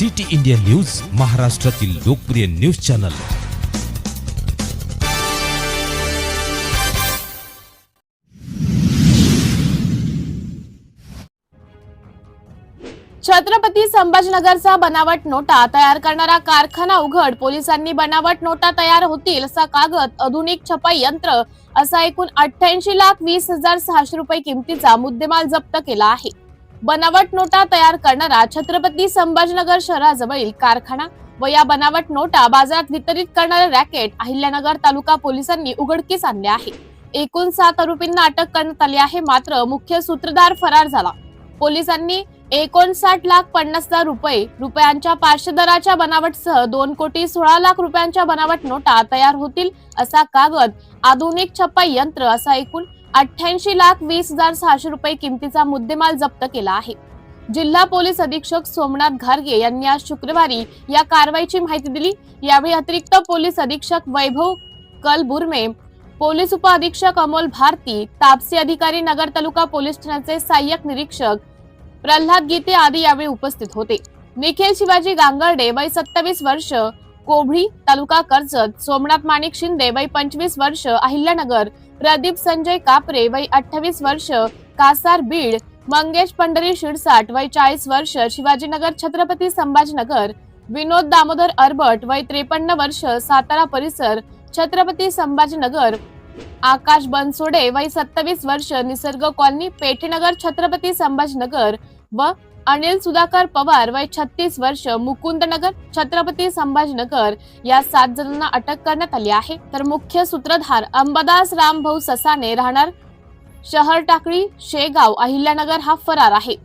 City India news महाराष्ट्रातील लोकप्रिय news channel. Chhatrapati संभाजीनगरचा बनावट नोटा तयार करणारा कारखाना उघड. पोलिसांनी बनावट नोटा तयार होतील असा कागद आधुनिक छपाई यंत्र असा एकूण अठ्ठ्याऐंशी लाख वीस हजार सहाशे रुपये किमतीचा मुद्देमाल जप्त केला आहे. बनावट नोटा तयार करणारा छत्रपती संभाजीनगर शहराजवळील कारखाना व या बनावट नोटा बाजारात वितरित करणारे रॅकेट अहिल्यानगर तालुका पोलिसांनी उघडकीस आणले आहे. एकूण सात आरोपींना अटक करण्यात आली आहे मात्र मुख्य सूत्रधार फरार झाला. पोलिसांनी एकोणसाठ लाख पन्नास हजार रुपये रुपयांच्या पाचशे बनावटसह दोन कोटी सोळा लाख रुपयांच्या बनावट नोटा तयार होतील असा कागद आधुनिक छपाई यंत्र असा एकूण अठ्ठ्याऐंशी लाख वीस हजार सहाशे रुपये किमतीचा मुद्देमाल जप्त केला आहे. जिल्हा पोलीस अधीक्षक सोमनाथ घारगे यांनी आज शुक्रवारी या कारवाईची माहिती दिली. यावेळी अतिरिक्त पोलीस अधीक्षक वैभव कलबुर्मे पोलीस उपअधीक्षक अमोल भारती तापसी अधिकारी नगर तालुका पोलीस ठाण्याचे सहाय्यक निरीक्षक प्रल्हाद गीते आदी यावेळी उपस्थित होते. निखिल शिवाजी गांगर्डे वय सत्तावीस वर्ष कोभळी तालुका कर्जत सोमनाथ माणिक शिंदे वय पंचवीस वर्ष अहिल्यानगर प्रदीप संजय कापरे वय अठ्ठावीस वर्ष कासार बीड मंगेश पंढरी शिरसाट वय चाळीस वर्ष शिवाजीनगर छत्रपती संभाजीनगर विनोद दामोदर अरबट वय त्रेपन्न वर्ष सातारा परिसर छत्रपती संभाजीनगर आकाश बनसोडे वय सत्तावीस वर्ष निसर्ग कॉलनी पेठेनगर छत्रपती संभाजीनगर व अनिल सुधाकर पवार वय छत्तीस वर्ष मुकुंदनगर छत्रपती संभाजीनगर या सात जणांना अटक करण्यात आली आहे. तर मुख्य सूत्रधार अंबादास रामभाऊ ससाने राहणार शहर टाकळी शेगाव अहिल्यानगर हा फरार आहे.